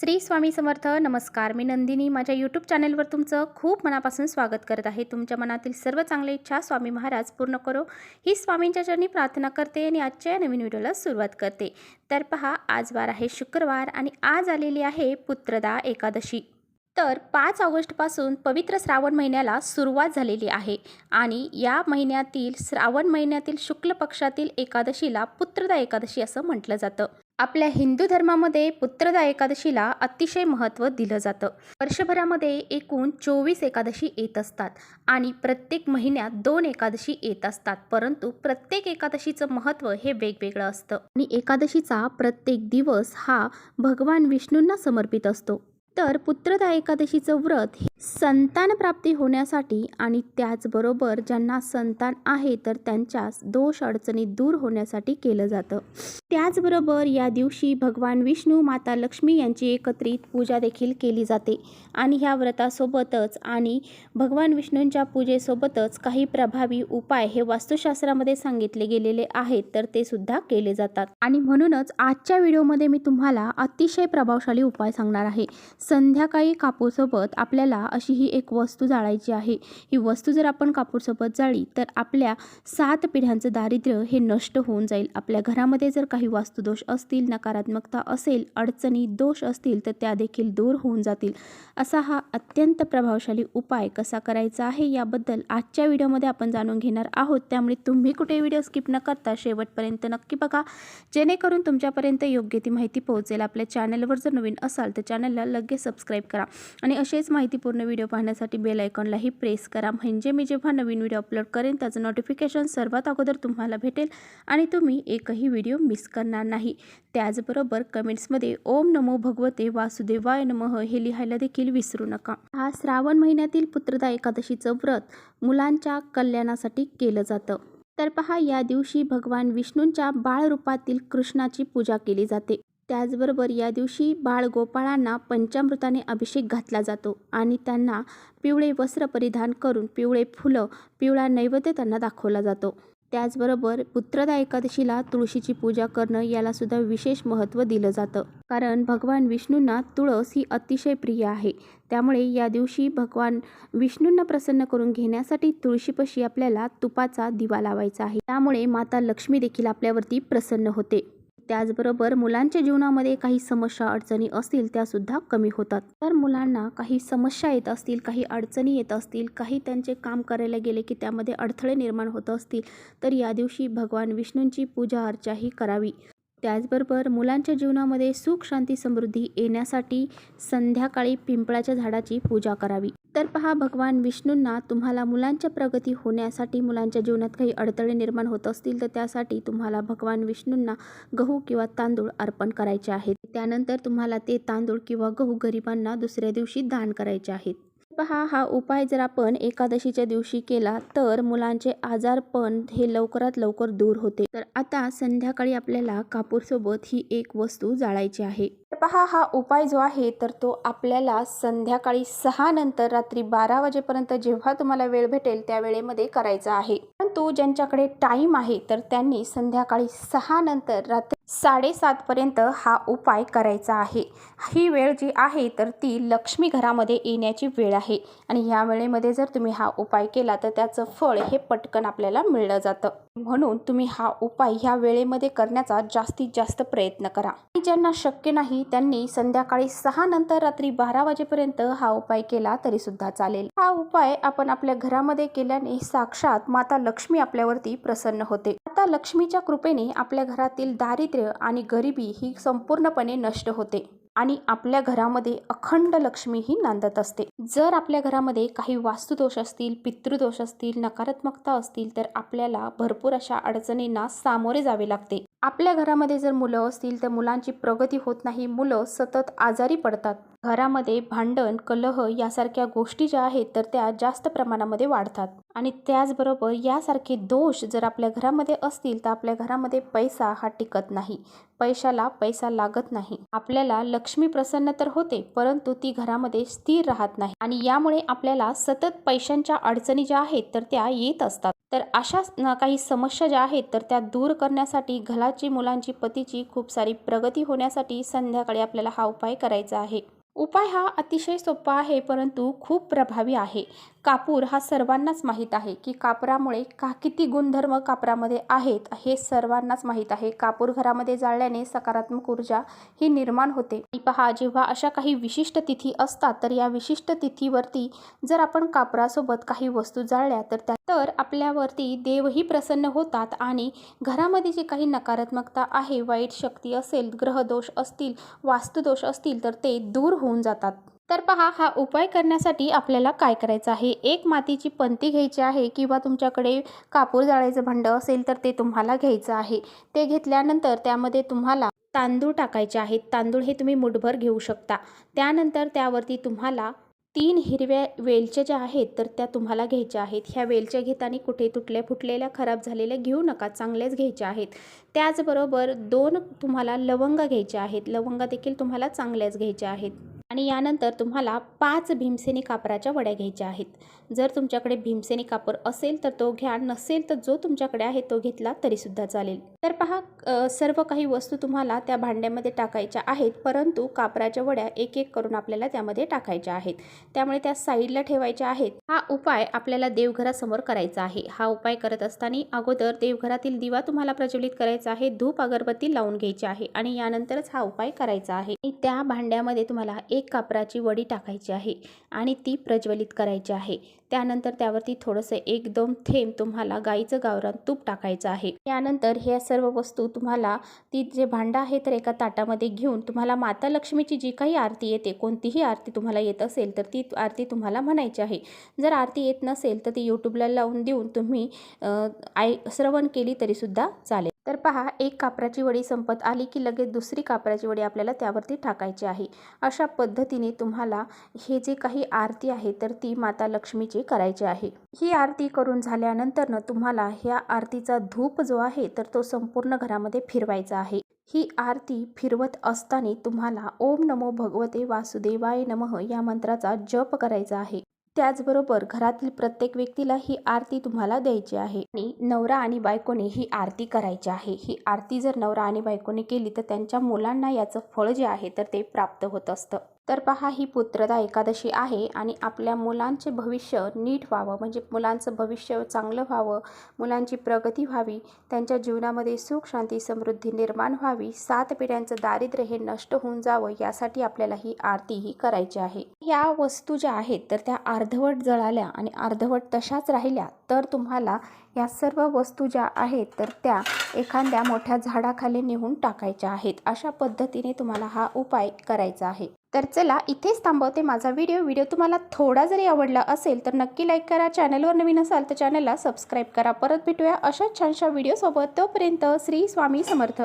श्री स्वामी समर्थ नमस्कार. मी नंदिनी. माझ्या यूट्यूब चॅनलवर तुमचं खूप मनापासून स्वागत करत आहे. तुमच्या मनातील सर्व चांगल्या इच्छा स्वामी महाराज पूर्ण करो. ही स्वामींच्या चरणी प्रार्थना करते आणि आजच्या या नवीन व्हिडिओला सुरुवात करते. तर पहा आज वार आहे शुक्रवार आणि आज आलेली आहे पुत्रदा एकादशी. तर पाच ऑगस्टपासून पवित्र श्रावण महिन्याला सुरुवात झालेली आहे आणि या महिन्यातील श्रावण महिन्यातील शुक्ल पक्षातील एकादशीला पुत्रदा एकादशी असं म्हटलं जातं. आपल्या हिंदू धर्मामध्ये पुत्रदा एकादशीला अतिशय महत्त्व दिलं जातं. वर्षभरामध्ये एकूण चोवीस एकादशी येत असतात आणि प्रत्येक महिन्यात दोन एकादशी येत असतात परंतु प्रत्येक एकादशीचं महत्त्व हे वेगवेगळं असतं. आणि एकादशीचा प्रत्येक दिवस हा भगवान विष्णूंना समर्पित असतो. तर पुत्रदा एकादशीचं व्रत संतानप्राप्ती संतान प्राप्ती होण्यासाठी आणि त्याचबरोबर ज्यांना संतान आहे तर त्यांच्या दोष अडचणी दूर होण्यासाठी केलं जातं. त्याचबरोबर या दिवशी भगवान विष्णू माता लक्ष्मी यांची एकत्रित पूजा देखील केली जाते. आणि ह्या व्रतासोबतच आणि भगवान विष्णूंच्या पूजेसोबतच काही प्रभावी उपाय हे वास्तुशास्त्रामध्ये सांगितले गेलेले आहेत तर ते सुद्धा केले जातात. आणि म्हणूनच आजच्या व्हिडिओमध्ये मी तुम्हाला अतिशय प्रभावशाली उपाय सांगणार आहे. संध्याकाळी कापूसोबत आपल्याला अशी ही एक वस्तू जाळायची आहे. ही वस्तू जर आपण कापूरसोबत जाळी तर आपल्या सात पिढ्यांचं दारिद्र्य हे नष्ट होऊन जाईल. आपल्या घरामध्ये जर काही वास्तुदोष असतील नकारात्मकता असेल अडचणी दोष असतील तर त्या देखील दूर होऊन जातील. असा हा अत्यंत प्रभावशाली उपाय कसा करायचा आहे याबद्दल आजच्या व्हिडिओमध्ये आपण जाणून घेणार आहोत. त्यामुळे तुम्ही कुठे व्हिडिओ स्किप न करता शेवटपर्यंत नक्की बघा. जेणेकरून तुमच्यापर्यंत योग्य ती माहिती पोहोचेल. आपल्या चॅनलवर जर नवीन असाल तर चॅनलला लगेच सबस्क्राईब करा. आणि असेच माहितीपूर्ण व्हिडिओ पाहण्यासाठी बेल आयकॉनलाही प्रेस करा. म्हणजे मी जेव्हा नवीन व्हिडिओ अपलोड करेन त्याचं नोटिफिकेशन सर्वात अगोदर तुम्हाला भेटेल आणि तुम्ही एकही व्हिडिओ मिस करणार नाही. त्याचबरोबर कमेंट्समध्ये ओम नमो भगवते वासुदेवाय नमः हे लिहायला देखील विसरू नका. हा श्रावण महिन्यातील पुत्रदा एकादशीचं व्रत मुलांच्या कल्याणासाठी केलं जातं. तर पहा या दिवशी भगवान विष्णूंच्या बाळरूपातील कृष्णाची पूजा केली जाते. त्याचबरोबर या दिवशी बाळगोपाळांना पंचामृताने अभिषेक घातला जातो आणि त्यांना पिवळे वस्त्र परिधान करून पिवळे फुलं पिवळा नैवेद्य त्यांना दाखवला जातो. त्याचबरोबर पुत्रदा एकादशीला तुळशीची पूजा करणं यालासुद्धा विशेष महत्त्व दिलं जातं. कारण भगवान विष्णूंना तुळस ही अतिशय प्रिय आहे. त्यामुळे या दिवशी भगवान विष्णूंना प्रसन्न करून घेण्यासाठी तुळशीपशी आपल्याला तुपाचा दिवा लावायचा आहे. त्यामुळे माता लक्ष्मी देखील आपल्यावरती प्रसन्न होते. त्याचबरोबर मुलांच्या जीवनामध्ये काही समस्या अडचणी असतील त्यासुद्धा कमी होतात. तर मुलांना काही समस्या येत असतील काही अडचणी येत असतील काही त्यांचे काम करायला गेले की त्यामध्ये अडथळे निर्माण होत असतील तर या दिवशी भगवान विष्णूंची पूजा अर्चाही करावी. त्याचबरोबर मुलांच्या जीवनामध्ये सुख शांती समृद्धी येण्यासाठी संध्याकाळी पिंपळाच्या झाडाची पूजा करावी. तर पहा भगवान विष्णूंना तुम्हाला मुलांच्या प्रगती होण्यासाठी मुलांच्या जीवनात काही अडथळे निर्माण होत असतील तर त्यासाठी तुम्हाला भगवान विष्णूंना गहू किंवा तांदूळ अर्पण करायचे आहेत. त्यानंतर तुम्हाला ते तांदूळ किंवा गहू गरिबांना दुसऱ्या दिवशी दान करायचे आहेत. पहा हा उपाय जर आपण एकादशीच्या दिवशी केला तर मुलांचे आजारपण हे लवकरात लवकर दूर होते. तर आता संध्याकाळी आपल्याला कापूरसोबत ही एक वस्तू जाळायची आहे. पहा हा उपाय जो आहे तर तो आपल्याला संध्याकाळी सहा नंतर रात्री बारा वाजेपर्यंत जेव्हा तुम्हाला वेळ भेटेल त्या वेळेमध्ये करायचा आहे. परंतु ज्यांच्याकडे टाईम आहे तर त्यांनी संध्याकाळी सहा नंतर रात्री साडेसातपर्यंत हा उपाय करायचा आहे. ही वेळ जी आहे तर ती लक्ष्मी घरामध्ये येण्याची वेळ आहे. आणि ह्या वेळेमध्ये जर तुम्ही हा उपाय केला तर त्याचं फळ हे पटकन आपल्याला मिळलं जातं. म्हणून तुम्ही हा उपाय ह्या वेळेमध्ये करण्याचा जास्तीत जास्त प्रयत्न करा. आणि ज्यांना शक्य नाही त्यांनी संध्याकाळी सहा नंतर रात्री बारा वाजेपर्यंत हा उपाय केला तरी सुद्धा चालेल. हा उपाय आपण आपल्या घरामध्ये केल्याने साक्षात माता लक्ष्मी आपल्यावरती प्रसन्न होते. आता लक्ष्मीच्या कृपेने आपल्या घरातील दारिद्र्य आणि गरिबी ही संपूर्णपणे नष्ट होते आणि आपल्या घरामध्ये अखंड लक्ष्मी ही नांदत असते. जर आपल्या घरामध्ये काही वास्तुदोष असतील पितृदोष असतील नकारात्मकता असतील तर आपल्याला भरपूर अशा अडचणींना सामोरे जावे लागते. आपल्या घरामध्ये जर मुलं असतील तर मुलांची प्रगती होत नाही. मुलं सतत आजारी पडतात. घरामध्ये भांडण कलह यासारख्या गोष्टी ज्या आहेत तर त्या जास्त प्रमाणामध्ये वाढतात. आणि त्याचबरोबर यासारखे दोष जर आपल्या घरामध्ये असतील तर आपल्या घरामध्ये पैसा हा टिकत नाही. पैशाला पैसा लागत नाही. आपल्याला लक्ष्मी प्रसन्न तर होते परंतु ती घरामध्ये स्थिर राहत नाही. आणि यामुळे आपल्याला सतत पैशांच्या अडचणी ज्या आहेत तर त्या येत असतात. तर अशा काही समस्या ज्या आहेत तर त्या दूर करण्यासाठी घराची मुलांची पतीची खूप सारी प्रगती होण्यासाठी संध्याकाळी आपल्याला हा उपाय करायचा आहे. उपाय हा अतिशय सोपा आहे परंतु खूप प्रभावी आहे. कापूर हा सर्वांनाच माहीत आहे की कापरामुळे का किती गुणधर्म कापरामध्ये आहेत हे सर्वांनाच माहीत आहे. कापूर घरामध्ये जाळल्याने सकारात्मक ऊर्जा ही निर्माण होते. आणि पहा जेव्हा अशा काही विशिष्ट तिथी असतात तर या विशिष्ट तिथीवरती जर आपण कापरासोबत काही वस्तू जाळल्या तर त्या तर आपल्यावरती देवही प्रसन्न होतात आणि घरामध्ये जी काही नकारात्मकता आहे वाईट शक्ती असेल ग्रहदोष असतील वास्तुदोष असतील तर ते दूर होऊन जातात. तर पहा हा उपाय करण्यासाठी आपल्याला काय करायचं आहे? एक मातीची पंती घ्यायची आहे किंवा तुमच्याकडे कापूर जाळायचं भांडं असेल तर ते तुम्हाला घ्यायचं आहे. ते घेतल्यानंतर त्यामध्ये तुम्हाला तांदूळ टाकायचे आहेत. तांदूळ हे तुम्ही मुठभर घेऊ शकता. त्यानंतर त्यावरती तुम्हाला तीन हिरव्या वेलच्या ज्या आहेत तर त्या तुम्हाला घ्यायच्या आहेत. ह्या वेलच्या घेताना कुठे तुटल्या फुटलेल्या खराब झालेल्या घेऊ नका. चांगल्याच घ्यायच्या आहेत. त्याचबरोबर दोन तुम्हाला लवंग घ्यायच्या आहेत. लवंगा देखील तुम्हाला चांगल्याच घ्यायच्या आहेत. आणि यानंतर तुम्हाला पाच भीमसेनी कापराच्या वड्या घ्यायच्या आहेत. जर तुमच्याकडे भीमसेनी कापर असेल तर तो घ्या नसेल तर जो तुमच्याकडे आहे तो घेतला तरीसुद्धा चालेल. तर पहा सर्व काही वस्तू तुम्हाला त्या भांड्यामध्ये टाकायच्या आहेत परंतु कापराच्या वड्या एक एक करून आपल्याला त्यामध्ये टाकायच्या आहेत. त्यामुळे त्या साईडला ठेवायच्या आहेत. हा उपाय आपल्याला देवघरासमोर करायचा आहे. हा उपाय करत असताना अगोदर देवघरातील दिवा तुम्हाला प्रज्वलित करायचा आहे धूप अगरबत्ती लावून घ्यायची आहे आणि यानंतरच हा उपाय करायचा आहे. आणि त्या भांड्यामध्ये तुम्हाला एक कापराची वडी टाकायची आहे आणि ती प्रज्वलित करायची आहे. त्यानंतर त्यावरती थोडंसं एक दोन थेंब तुम्हाला गाईचं गावरान तूप टाकायचं आहे. त्यानंतर ह्या सर्व वस्तू तुम्हाला ती जे भांडं आहे तर एका ताटामध्ये घेऊन तुम्हाला माता लक्ष्मीची जी काही आरती येते कोणतीही आरती तुम्हाला येत असेल तर ती आरती तुम्हाला म्हणायची आहे. जर आरती येत नसेल तर ती यूट्यूबला लावून देऊन तुम्ही आय श्रवण केली तरीसुद्धा चालेल. तर पहा एक कापराची वडी संपत आली की लगेच दुसरी कापराची वडी आपल्याला त्यावरती टाकायची आहे. अशा पद्धतीने तुम्हाला हे जे काही आरती आहे तर ती माता लक्ष्मीची करायची आहे. ही आरती करून झाल्यानंतर तुम्हाला ह्या आरतीचा धूप जो आहे तर तो संपूर्ण घरामध्ये फिरवायचा आहे. ही आरती फिरवत असताना तुम्हाला ओम नमो भगवते वासुदेवाय नमः या मंत्राचा जप करायचा आहे. त्याचबरोबर घरातील प्रत्येक व्यक्तीला ही आरती तुम्हाला द्यायची आहे. आणि नवरा आणि बायकोने ही आरती करायची आहे. ही आरती जर नवरा आणि बायकोने केली तर त्यांच्या मुलांना याचं फळ जे आहे तर ते प्राप्त होत असतं. तर पहा ही पुत्रदा एकादशी आहे आणि आपल्या मुलांचे भविष्य नीट व्हावं. म्हणजे मुलांचं भविष्य चांगलं व्हावं मुलांची प्रगती व्हावी त्यांच्या जीवनामध्ये सुख शांती समृद्धी निर्माण व्हावी सात पिढ्यांचं दारिद्र्य हे नष्ट होऊन जावं यासाठी आपल्याला ही आरती ही करायची आहे. या वस्तू ज्या आहेत तर त्या अर्धवट जळाल्या आणि अर्धवट तशाच राहिल्या तर तुम्हाला या सर्व वस्तू ज्या आहेत तर त्या एखाद्या मोठ्या झाडाखाली नेऊन टाकायच्या आहेत. अशा पद्धतीने तुम्हाला हा उपाय करायचा आहे. तर चला इथेच थांबवते माझा व्हिडिओ. व्हिडिओ तुम्हाला थोडा जरी आवडला असेल तर नक्की लाईक करा. चॅनलवर नवीन असाल तर चॅनलला सबस्क्राईब करा. परत भेटूया अशाच छानशा व्हिडिओसोबत. तोपर्यंत श्री स्वामी समर्थ.